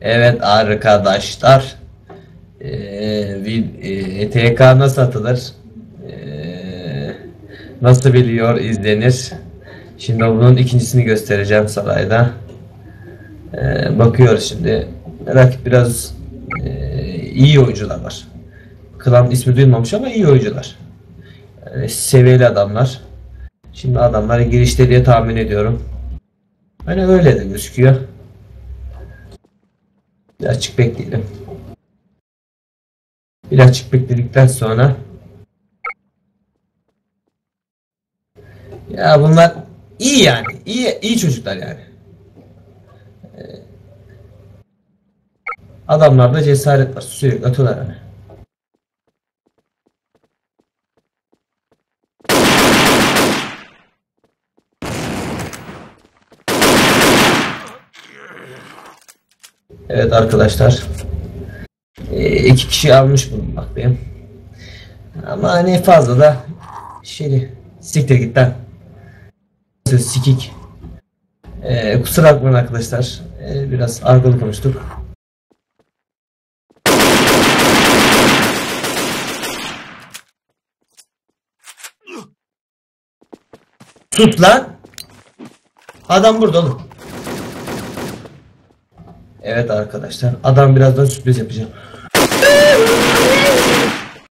Evet arkadaşlar. Ee, vid- e, nasıl atılır? Ee, nasıl biliyor izlenir? Şimdi bunun ikincisini göstereceğim sarayda. Ee, bakıyoruz şimdi. Rakip biraz e, iyi oyuncular var. Klan ismi duyulmamış ama iyi oyuncular. Yani seviyeli adamlar. Şimdi adamlar girişte diye tahmin ediyorum. Hani öyle de gözüküyor. Bir açık bekleyelim. Bir açık bekledikten sonra ya bunlar iyi yani. iyi iyi çocuklar yani. Ee, Adamlarda cesaret var. Sürekli atıyorlar hani. Evet arkadaşlar. Ee, iki kişi almış bulunmaktayım. Ama hani fazla da şey siktir git lan. Söz sikik. Ee, kusura bakmayın arkadaşlar. Ee, biraz argolu konuştuk. Tut lan. Adam burada oğlum. Evet arkadaşlar. Adam birazdan sürpriz yapacağım.